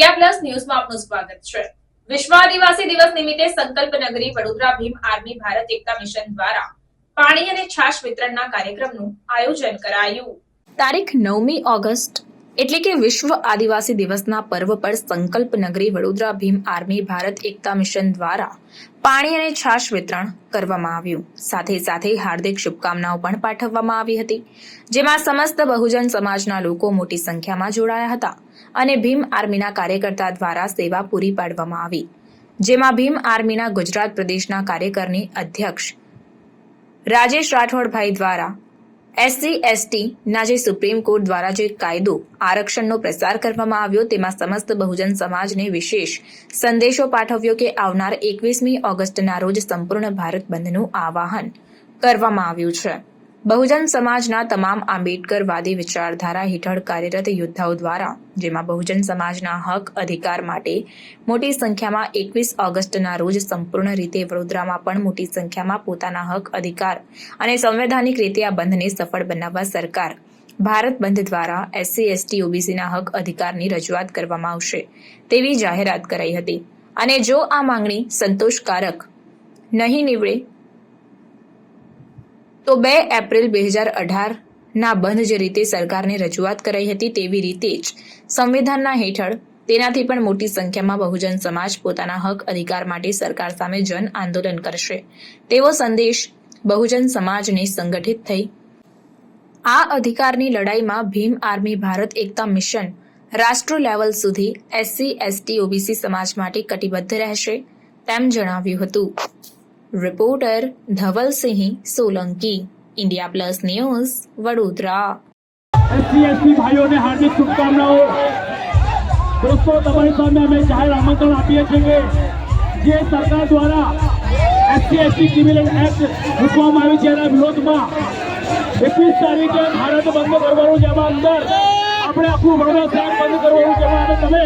India plus ન્યૂઝમાં આપનું સ્વાગત છે. વિશ્વ આદિવાસી દિવસ નિમિત્તે સંકલ્પ નગરી વડોદરા ભીમ આર્મી ભારત એકતા મિશન દ્વારા પાણી અને છાશ વિતરણના કાર્યક્રમનું આયોજન કરાયું. તારીખ નવમી ઓગસ્ટ એટલે કે વિશ્વ આદિવાસી દિવસના પર્વ પર સંકલ્પ નગરી વડોદરા ભીમ આર્મી ભારત એકતા મિશન દ્વારા પાણી અને છાશ વિતરણ કરવામાં આવ્યું. સાથે સાથે હાર્દિક શુભકામનાઓ પણ પાઠવવામાં આવી હતી. જેમાં સમસ્ત બહુજન સમાજના લોકો મોટી સંખ્યામાં જોડાયા હતા અને ભીમ આર્મીના કાર્યકર્તા દ્વારા સેવા પૂરી પાડવામાં આવી. જેમાં ભીમ આર્મીના ગુજરાત પ્રદેશના કાર્યકરની અધ્યક્ષ રાજેશ રાઠોડભાઈ દ્વારા એસસી, એસટી ના જે સુપ્રીમ કોર્ટ દ્વારા જે કાયદો આરક્ષણનો પ્રસાર કરવામાં આવ્યો તેમાં સમસ્ત બહુજન સમાજને વિશેષ સંદેશો પાઠવ્યો કે આવનાર એકવીસમી ઓગસ્ટના રોજ સંપૂર્ણ ભારત બંધનું આવાહન કરવામાં આવ્યું છે. બહુજન સમાજના તમામ આંબેડકરવાદી વિચારધારા હેઠળ કાર્યરત યોદ્ધાઓ દ્વારા, જેમાં બહુજન સમાજના હક અધિકાર માટે મોટી સંખ્યામાં એકવીસ ઓગસ્ટના રોજ સંપૂર્ણ રીતે વડોદરામાં પણ મોટી સંખ્યામાં પોતાના હક, અધિકાર અને સંવૈધાનિક રીતે આ બંધને સફળ બનાવવા સરકાર, ભારત બંધ દ્વારા એસસી, એસટી, ઓબીસીના હક અધિકારની રજૂઆત કરવામાં આવશે તેવી જાહેરાત કરાઈ હતી. અને જો આ માંગણી સંતોષકારક નહીં નીવડે તો બે એપ્રિલ બે હજાર અઢારના બંધ જે રીતે સરકારને રજૂઆત કરાઈ હતી તેવી રીતે જ સંવિધાનના હેઠળ તેનાથી પણ મોટી સંખ્યામાં બહુજન સમાજ પોતાના હક અધિકાર માટે સરકાર સામે જન આંદોલન કરશે. તેવો સંદેશ બહુજન સમાજને સંગઠિત થઈ. આ અધિકારની લડાઈમાં ભીમ આર્મી ભારત એકતા મિશન રાષ્ટ્ર લેવલ સુધી એસસી, એસટી, ઓબીસી સમાજ માટે કટિબદ્ધ રહેશે તેમ જણાવ્યું હતું. Reporter Dhavalsinh Solanki India Plus News Vadodara SC ST ભાઈઓને હાર્દિક શુભકામનાઓ દોસ્તો તમારી સામે અમે જાહેર આમંત્રણ આપીએ છીએ કે જે સરકાર દ્વારા એસસી એસટી ક્રિમિનલ એક્ટ મૂકવામાં આવી છે એના વિરોધમાં એકવીસ તારીખે ભારત બંધ કરવાનું જેમાં અંદર આપણે આખું વડોદરા બંધ કરવાનું જેમાં તમે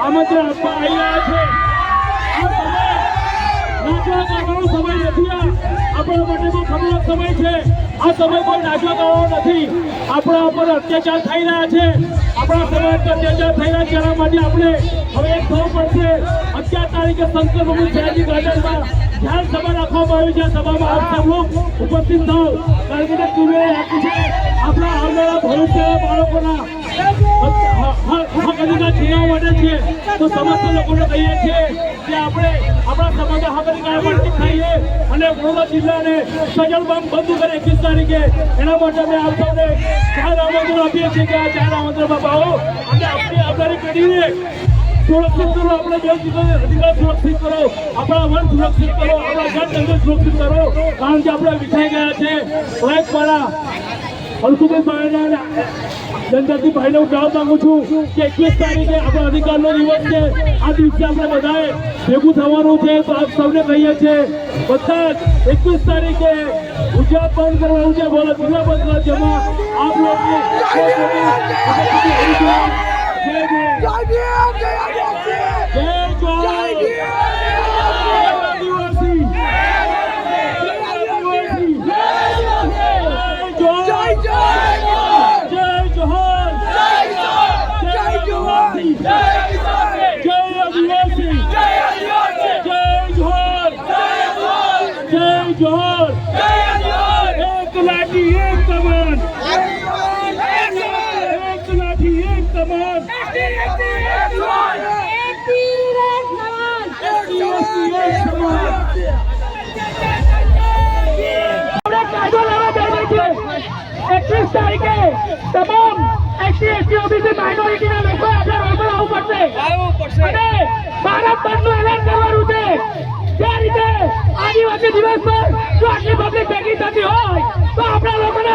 આમંત્રણ આપવા આવી રહ્યા છે આ સમય નથી આપણા માટે ખતરનાક સમય છે. આ સમય કોઈ નાચવા ગાવાનો નથી. આપણા ઉપર અત્યાચાર થઈ રહ્યા છે. આપણા સમાજ અત્યાચાર થઈ રહ્યા છે. એના માટે આપણે હવે એક થવું પડશે. તારીખે શંકર સભા રાખવામાં આવી છે. સભામાં આપ સૌ ઉપસ્થિત છે. આપણા આવનારા ભવિષ્ય બાળકોના. માટે છે. તો સમસ્ત લોકોને કહીએ છીએ કે આપણે આપણા સમાજના હક અધિકાર માટે થઈએ અને વડોદરા જિલ્લાને સજલ બંધ બંધ કરે એકવીસ તારીખે. એના માટે અમે આપ સૌને જાહેર આમંત્રણ આપીએ છીએ કે આ જાહેર આમંત્રણમાં આવો અને આપણી આભારી પેઢીને સુરક્ષિત કરો, આપણે બે અધિકાર સુરક્ષિત કરો, આપણા વન સુરક્ષિત કરો, આપણા જંગલ સુરક્ષિત કરો. કારણ કે આપણે વિખાઈ ગયા છે. મારા અલ્કુભાઈ ભાઈના જનજાતિ ભાઈને હું કહેવા માંગુ છું કે એકવીસ તારીખે આપણા અધિકારનો દિવસ છે. આ દિવસે આપણે બધાએ ભેગું થવાનું છે. તો આપ સૌને કહીએ છીએ, બધા જ એકવીસ તારીખે ગુજરાત બંધ કરવાનું છે. બોલો, ગુજરાત બંધ કરવા આપ લોકો 下一名给杨建 આપણે કાયદો લાવવા બેઠા છીએ એકવીસ તારીખે તમામ એસટી એસટી ઓબીસી માઇનોરિટીના લોકો આપણે રોડ પર આવવું પડશે અને ભારત બંધનું એલાન કરવાનું છે જે રીતે આદિવાસી દિવસ પર જો આટલી પબ્લિક ભેગી થતી હોય તો આપણા